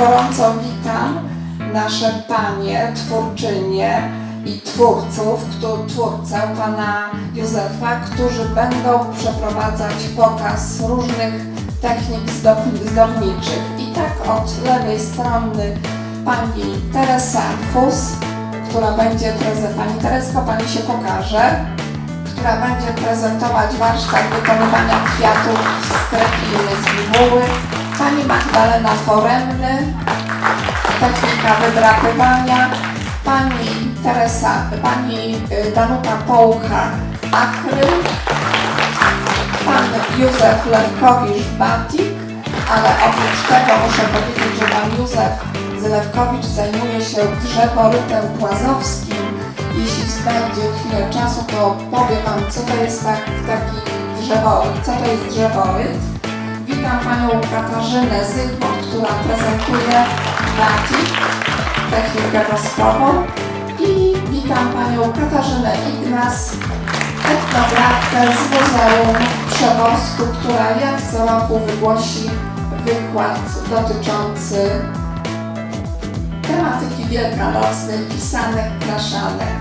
gorąco witam nasze panie, twórczynie i twórców, twórcę pana Józefa, którzy będą przeprowadzać pokaz różnych technik zdob- zdobniczych. I tak od lewej strony pani Teresa Fus, która będzie prezent, pani Teresko, pani się pokaże, która będzie prezentować warsztat wykonywania kwiatów z krepiny z bibuły, pani Magdalena Foremny, technika wydrapywania, pani Teresa, pani y, Danuta Połucha, akryl, pan Józef Lewkowicz-Batik, ale oprócz tego muszę powiedzieć, że pan Józef Zlewkowicz zajmuje się drzeworytem płazowskim. Jeśli będzie chwilę czasu, to powie Wam, co to jest tak, taki drzeworyt, co to jest drzeworyt. Witam Panią Katarzynę Zygmunt, która prezentuje batik, technikę woskową. I witam Panią Katarzynę Ignas, etnografkę z Muzeum Przewozku, która jak co roku wygłosi wykład dotyczący tematyki wielkanocnej, pisanek, kraszanek.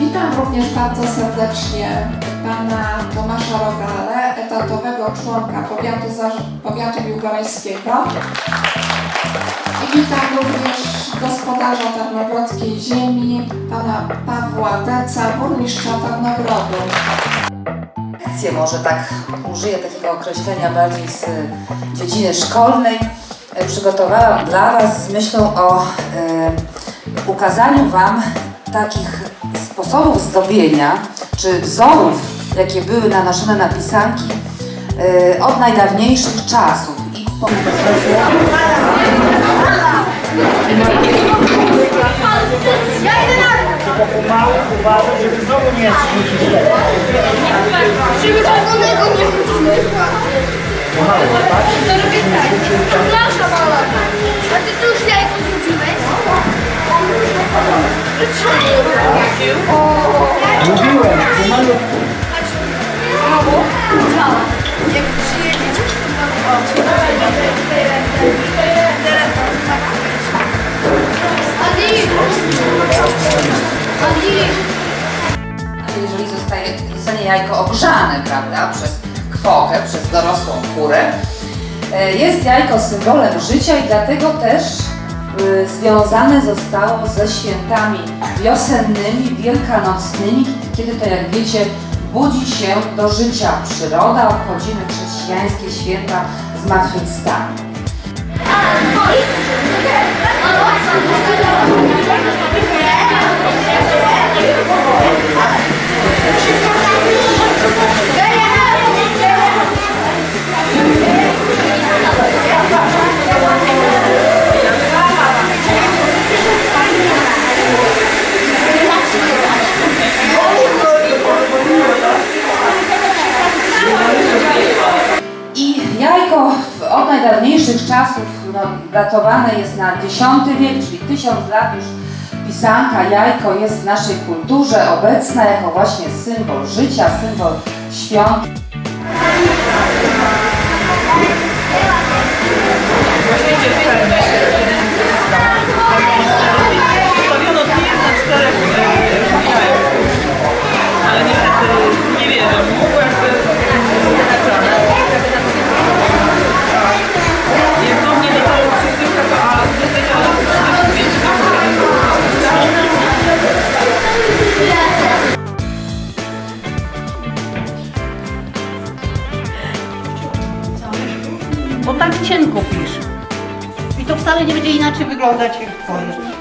Witam również bardzo serdecznie pana Tomasza Rogale, etatowego członka powiatu, powiatu biłgorajskiego. I witam również gospodarza Tarnogrodzkiej Ziemi, pana Pawła Deca, burmistrza Tarnogrodu. lekcje, może tak użyję takiego określenia bardziej z y, dziedziny szkolnej, e, przygotowałam dla Was z myślą o e, ukazaniu Wam takich sposobów zdobienia, czy wzorów, jakie były nanoszone na pisanki e, od najdawniejszych czasów. I pomału żeby znowu nie zrzucić tego. Żeby czerwonego nie wrzucimy. Pomału, tak? To robię tak. Nasza mała. A ty tu już jajko zrzuciłeś? Mówiłem, pomalutku. Jak przyjedziecie, Adi! Adi! jeżeli zostaje, zostanie jajko ogrzane, prawda, przez kwokę, przez dorosłą kurę, e, jest jajko symbolem życia i dlatego też y, związane zostało ze świętami wiosennymi, wielkanocnymi, kiedy to, jak wiecie, budzi się do życia przyroda, obchodzimy chrześcijańskie święta zmartwychwstania. I czasów no, datowane jest na X wiek, czyli tysiąc lat już pisanka, jajko jest w naszej kulturze obecna jako właśnie symbol życia, symbol świąt. Postawiono tak cienko pisz. I to wcale nie będzie inaczej wyglądać jak twoje.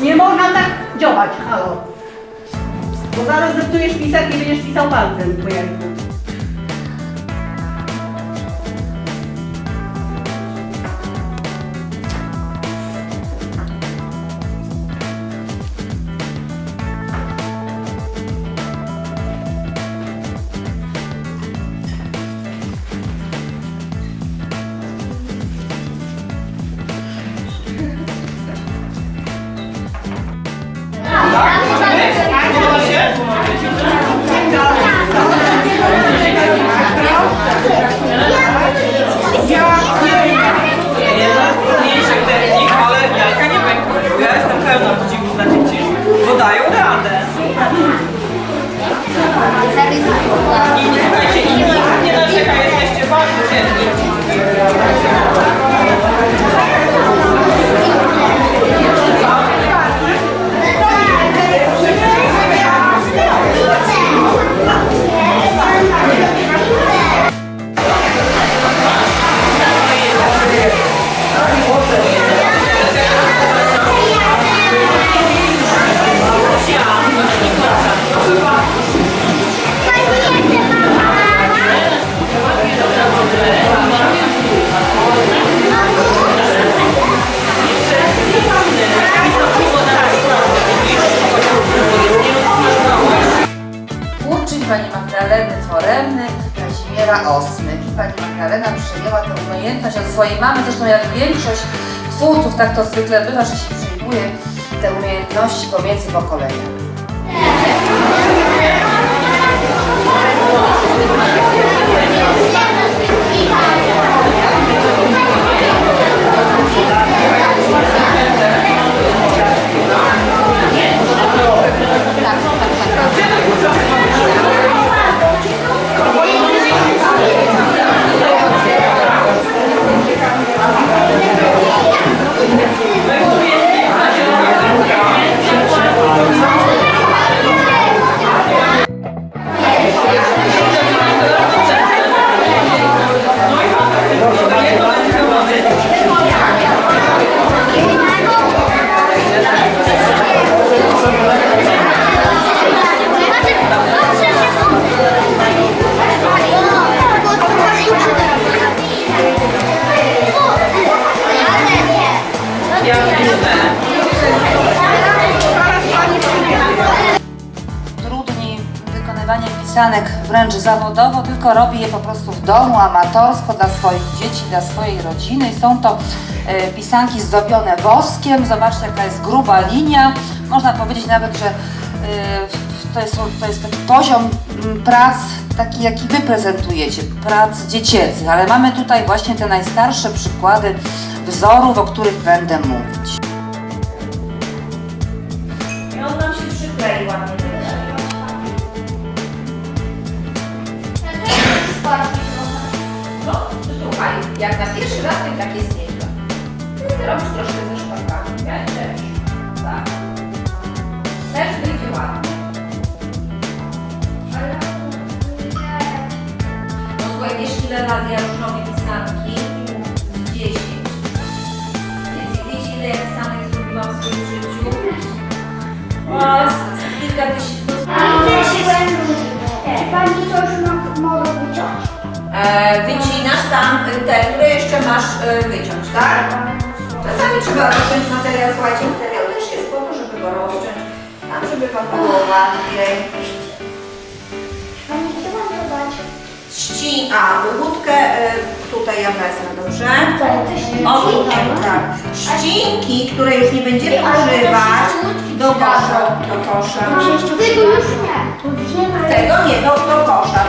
Nie można tak działać, halo. Bo zaraz zepsujesz pisek i będziesz pisał palcem po jajku. Tak to zwykle bywa, że się przyjmuje te umiejętności pomiędzy pokoleniami. Pisanek wręcz zawodowo, tylko robi je po prostu w domu, amatorsko, dla swoich dzieci, dla swojej rodziny. Są to e, pisanki zdobione woskiem. Zobaczcie, jaka jest gruba linia. Można powiedzieć nawet, że e, to jest, to jest taki poziom prac, taki jaki Wy prezentujecie, prac dziecięcych, ale mamy tutaj właśnie te najstarsze przykłady wzorów, o których będę mówić. Jak na pierwszy raz to i tak jest nieźle. Robisz troszkę ze szparkami, ja też. Tak. Też wyjdzie ładnie. No słuchaj, wiesz ile lat ja już robię pisanki? Z 10. Więc wiecie ile ja pisanek zrobiłam w swoim życiu? O, kilka tysięcy. Wycinasz tam te, które jeszcze masz e, wyciąć, tak? Czasami trzeba rozciąć materiał, słuchajcie, materiał też jest po to, żeby go rozciąć, tam żeby wam było łatwiej. Ści, a łódkę e, tutaj ja wezmę, dobrze? Tutaj też O, tutaj, tak. Ścinki, które już nie będziemy używać, do kosza, do kosza. Tego już nie. Tego nie, do, do kosza.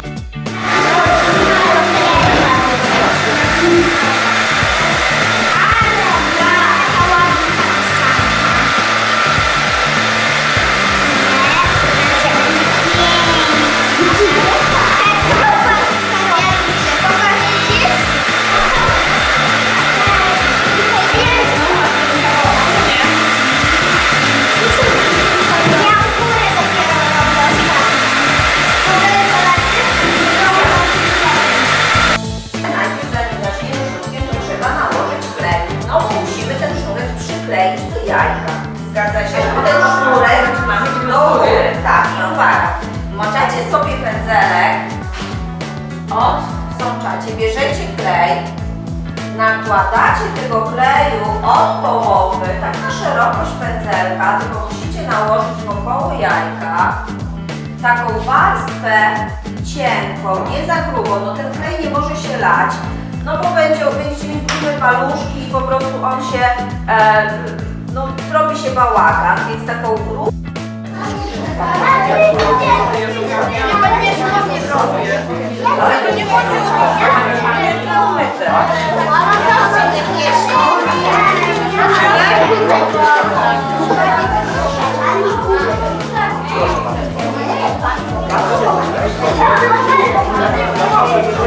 Się bałagan, więc taką grubą ale to nie chodzi o myte. O,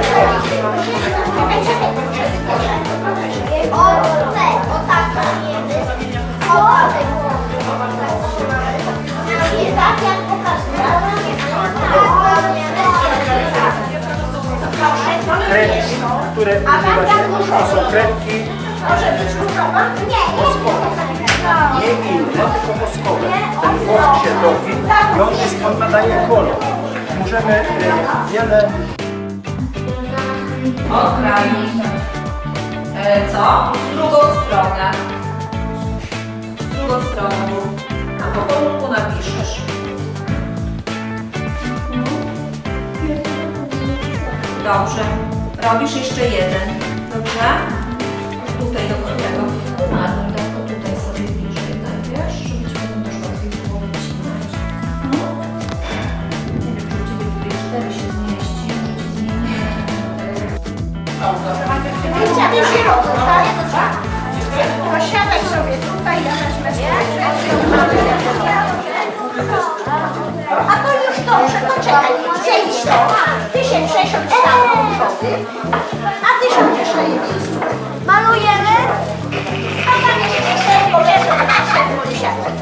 Kredki, które używa się, to są kredki nie inne, tylko woskowe. Ten wosk się topi i on jest, on nadaje kolor. Możemy e, wiele Odkrajnik. E, co? W drugą stronę. W drugą stronę. A po porządku napiszesz. Dobrze. Robisz jeszcze jeden. Dobrze? Tutaj do tego. No tylko tutaj sobie bliżej najpierw, żeby ci potem też łatwiej było wycinać. Nie wiem, czy u Ciebie tutaj cztery się zmieści, może Ci zmienimy. Chciałabym się rozstać. Posiadaj sobie tutaj, ja wezmę A to już dobrze, to tam do przodu, a ty siądziesz na jej miejscu. Malujemy. A tam jeszcze cztery leżą na czerwonym siatce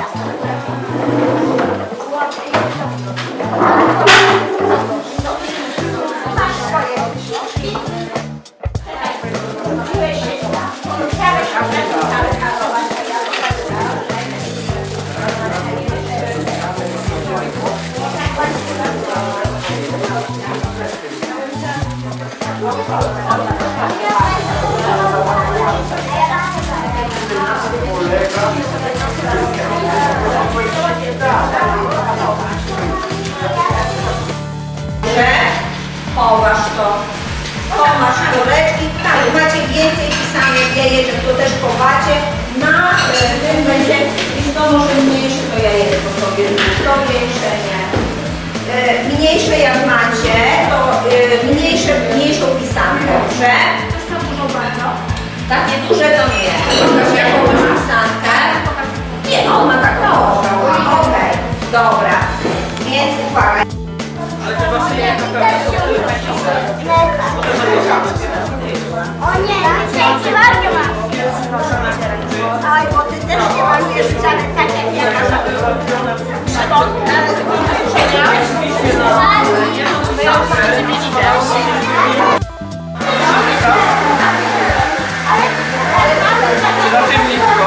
Połaż to. Pomasz koreczki. Tak, macie więcej pisane wieje, że to też chowacie. Na e, tym będzie, jeśli to może mniejsze, to ja je po sobie to większe nie. E, Mniejsze jak macie, to e, mniejsze, mniejszą pisankę, dobrze? to dużo bardzo. Takie duże to nie. Pokaż jaką masz pisankę. Nie, on ma tak mało. Okej, dobra. Więc uwaga. O nie, dzięki ja. Raczej blisko.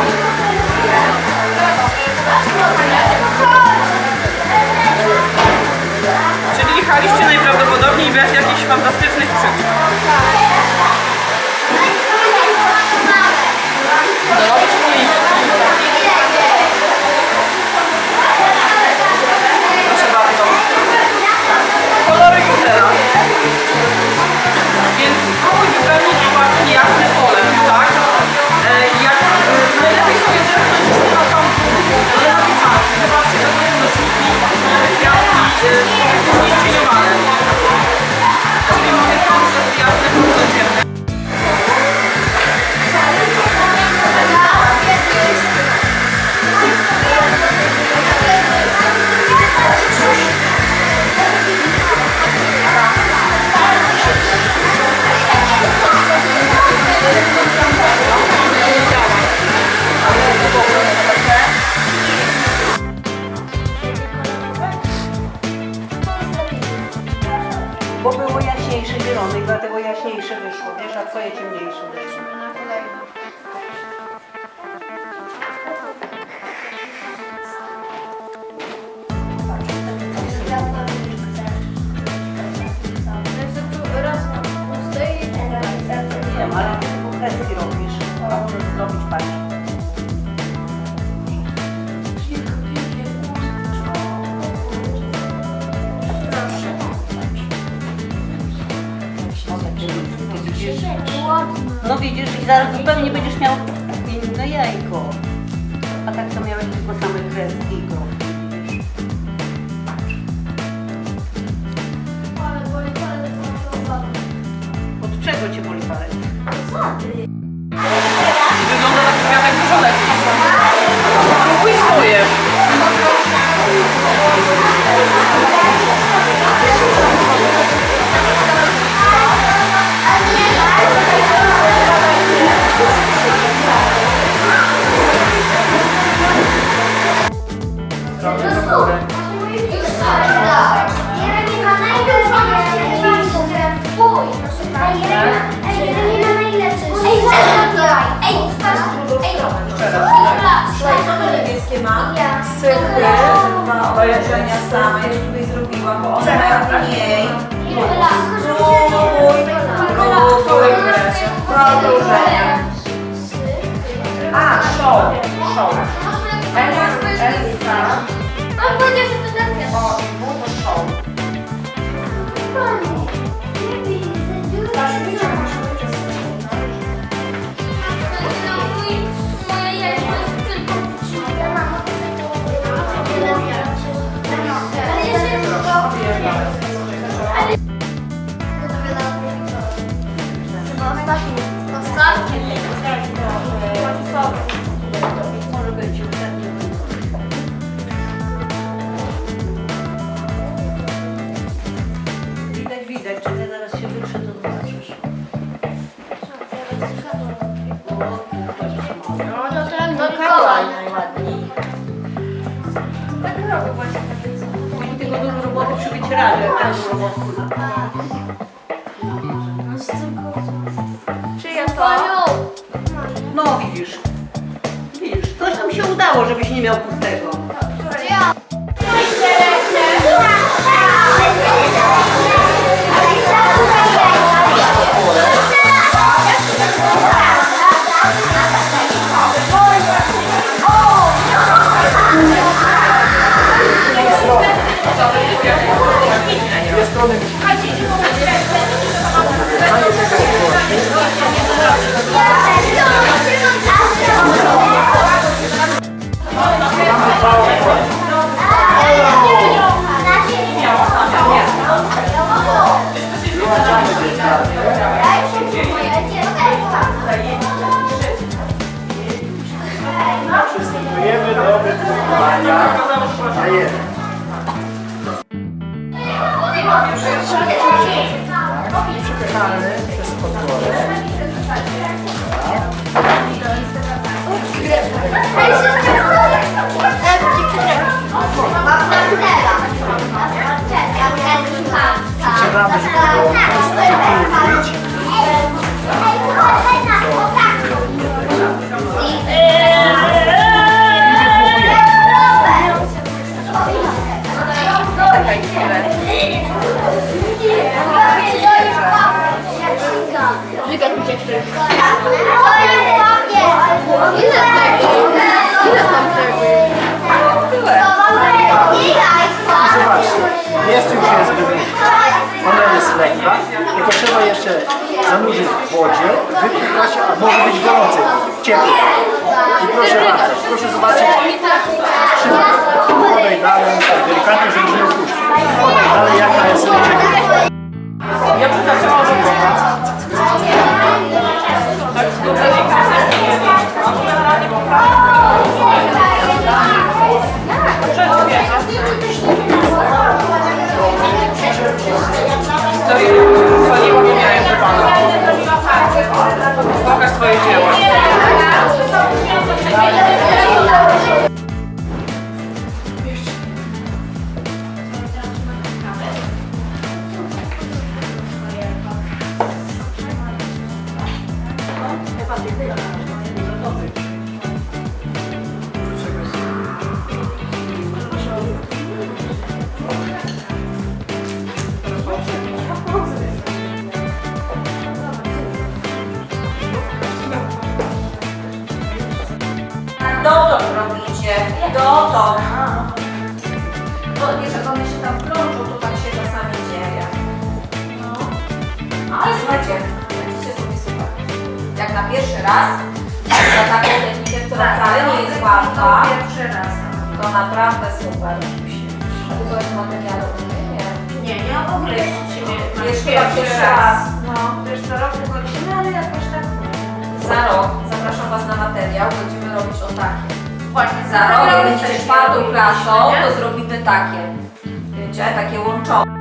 Czyli jechaliście najprawdopodobniej bez jakichś fantastycznych przygód. Bo było jaśniejsze zielone i dlatego jaśniejsze wyszło, wiesz, a twoje ciemniejsze wyszło. Tak to miałeś Niebieskie ma sychy, dwa oleżenia same, ja tutaj zrobiłam, bo one mają mniej. Spróbuj, spróbuj, produżenia. A, show, show. Elka, Elka, On powiedział, że to jest. o, i było to show. Marcin tak do e, Widać, widać. Czekaj, zaraz się wytrze, to zobaczysz. No to ten do Mikołaj najładniej. Tak robię właśnie. Oni tego dużo roboty przybić radę. Tak? No, 我这个心里面 Przepychany przez kontrolę. Przeciągamy, żeby było Zobaczcie, jest już jest. Ona jest lekka, tylko trzeba jeszcze zanurzyć w wodzie, wypłukać, a może być gorącej wody, ciepłej. I proszę bardzo, proszę zobaczyć, trzymaj, podaj dalej, tak delikatnie, żeby nie opuścić. Podaj dalej, jaka jest leczenie. Ja bym zaczęła od Pokaż swoje dzieło. To naprawdę super. A ty byłeś materiałowy, nie? Nie, nie w ogóle jeszcze Jeszcze pierwszy raz. No, wiesz co rok wychodzimy, ale jakoś tak... Za rok zapraszam Was na materiał, będziemy robić o takie. Właśnie, Za rok, jak będziecie czwartą klasą, to zrobimy takie. Wiecie, takie łączone.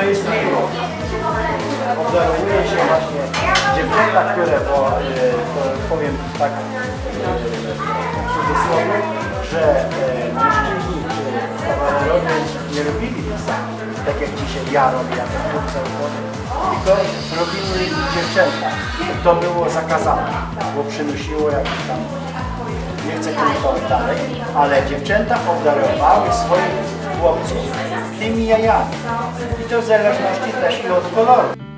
To jest miłość. Obdarowuje się właśnie dziewczęta, które, bo e, to powiem tak e, cudzysłowie, że e, mężczyźni czy kawalerowie nie robili tych samych, tak jak dzisiaj ja robię jako chłopca tylko robiły dziewczęta. To było zakazane, bo przynosiło jakieś tam, nie chcę komentować dalej, ale dziewczęta obdarowały swoich chłopców tymi jajami. I to w zależności też i od koloru.